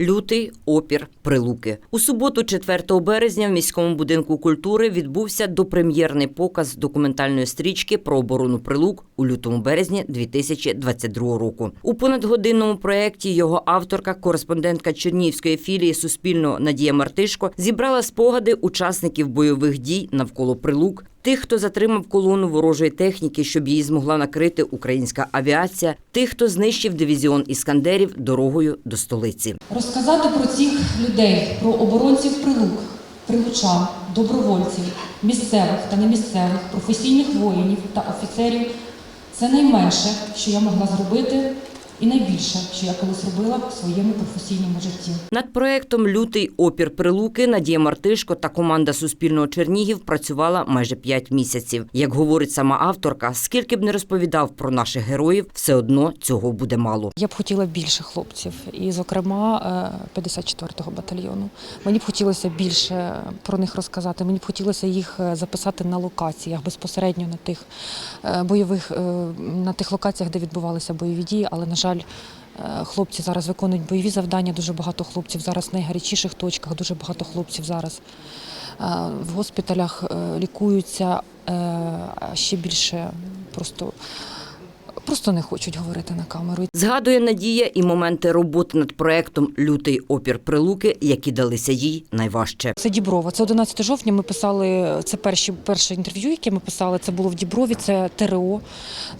Лютий опір прилуки у суботу, 4 березня, в міському будинку культури відбувся допрем'єрний показ документальної стрічки про оборону прилук у лютому березні 2022 року. У понадгодинному проєкті його авторка, кореспондентка Чернігівської філії Суспільного Надія Мартишко зібрала спогади учасників бойових дій навколо прилук. Тих, хто затримав колону ворожої техніки, щоб її змогла накрити українська авіація, тих, хто знищив дивізіон іскандерів дорогою до столиці. Розказати про цих людей, про оборонців прилук, прилучан, добровольців, місцевих та немісцевих, професійних воїнів та офіцерів це найменше, що я могла зробити, і найбільше, що я колись робила в своєму професійному житті. Над проектом Лютий опір прилуки Надія Мартишко та команда Суспільного Чернігів працювала майже п'ять місяців. Як говорить сама авторка, скільки б не розповідав про наших героїв, все одно цього буде мало. Я б хотіла більше хлопців, і, зокрема, е, 54-го батальйону. Мені б хотілося більше про них розказати. Мені б хотілося їх е, записати на локаціях безпосередньо на тих е, бойових е, на тих локаціях, де відбувалися бойові дії. Але на жаль, е, хлопці зараз виконують бойові завдання. Дуже багато хлопців зараз в найгарячіших точках. Дуже багато хлопців зараз е, в госпіталях е, лікуються. ще більше просто. Просто не хочуть говорити на камеру. Згадує Надія і моменти роботи над проектом Лютий опір прилуки, які далися їй найважче. Це Діброва. Це 11 жовтня. Ми писали це перші перше інтерв'ю, яке ми писали. Це було в Діброві. Це ТРО,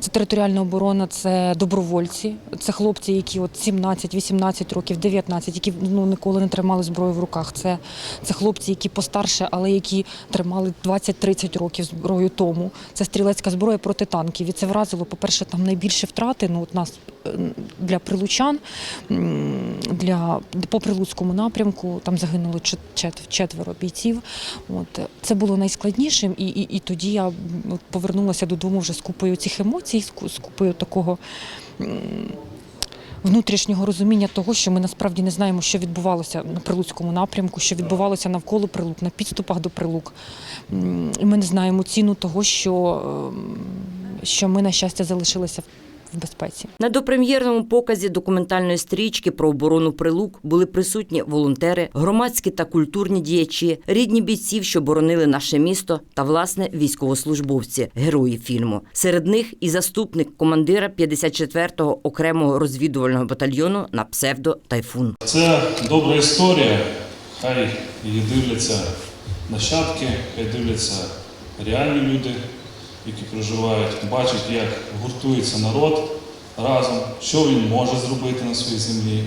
це територіальна оборона, це добровольці. Це хлопці, які от 17, 18 років, 19, які ну ніколи не тримали зброю в руках. Це, це хлопці, які постарше, але які тримали 20-30 років зброю тому. Це стрілецька зброя проти танків. І це вразило, по-перше, там найбільше втрати. Ну от нас е, для прилучан, для по прилуцькому напрямку. Там загинуло чет- чет- четверо бійців. От це було найскладнішим, і, і, і тоді я повернулася додому вже з купою цих емоцій, з купою такого. Внутрішнього розуміння того, що ми насправді не знаємо, що відбувалося на прилуцькому напрямку, що відбувалося навколо прилук, на підступах до прилук. І ми не знаємо ціну того, що, ем, що ми, на щастя, залишилися в- безпеці. На допрем'єрному показі документальної стрічки про оборону прилук були присутні волонтери, громадські та культурні діячі, рідні бійців, що боронили наше місто, та власне військовослужбовці, герої фільму. Серед них і заступник командира 54-го окремого розвідувального батальйону на псевдо Тайфун. Це добра історія. Хай її дивляться нащадки, хай дивляться реальні люди, які проживають, бачать, як гуртується народ разом, що він може зробити на своїй землі.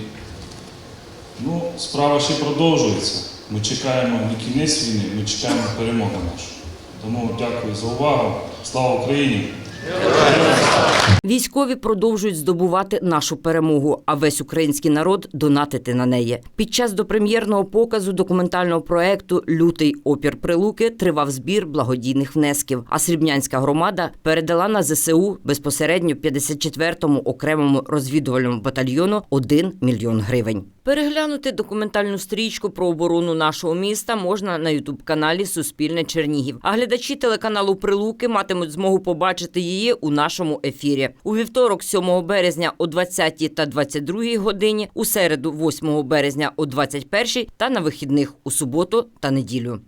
Ну, справа ще продовжується. Ми чекаємо на кінець війни, ми чекаємо перемоги нашу. Тому дякую за увагу. Слава Україні! Військові продовжують здобувати нашу перемогу, а весь український народ донатити на неї. Під час допрем'єрного показу документального проекту Лютий опір прилуки тривав збір благодійних внесків. А Срібнянська громада передала на ЗСУ безпосередньо 54-му окремому розвідувальному батальйону 1 мільйон гривень. Переглянути документальну стрічку про оборону нашого міста можна на ютуб-каналі Суспільне Чернігів. А глядачі телеканалу Прилуки матимуть змогу побачити її у нашому ефірі. У вівторок, 7 березня о 20 та 22 годині, у середу, 8 березня о 21 та на вихідних у суботу та неділю.